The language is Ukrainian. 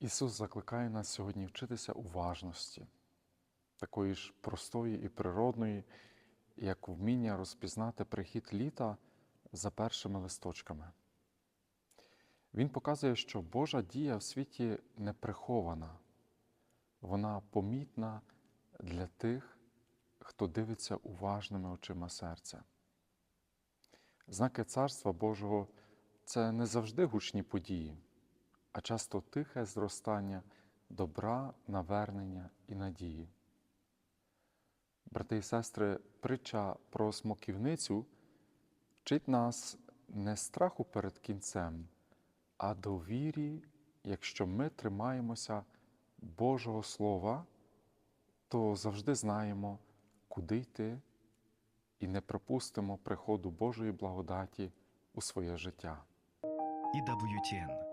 Ісус закликає нас сьогодні вчитися уважності, такої ж простої і природної, як вміння розпізнати прихід літа за першими листочками. Він показує, що Божа дія в світі не прихована, вона помітна для тих, хто дивиться уважними очима серця. Знаки Царства Божого це не завжди гучні події, а часто тихе зростання добра, навернення і надії. Брати і сестри, притча про смоківницю вчить нас не страху перед кінцем, а довірі, якщо ми тримаємося Божого Слова, то завжди знаємо, куди йти і не пропустимо приходу Божої благодаті у своє життя. EWTN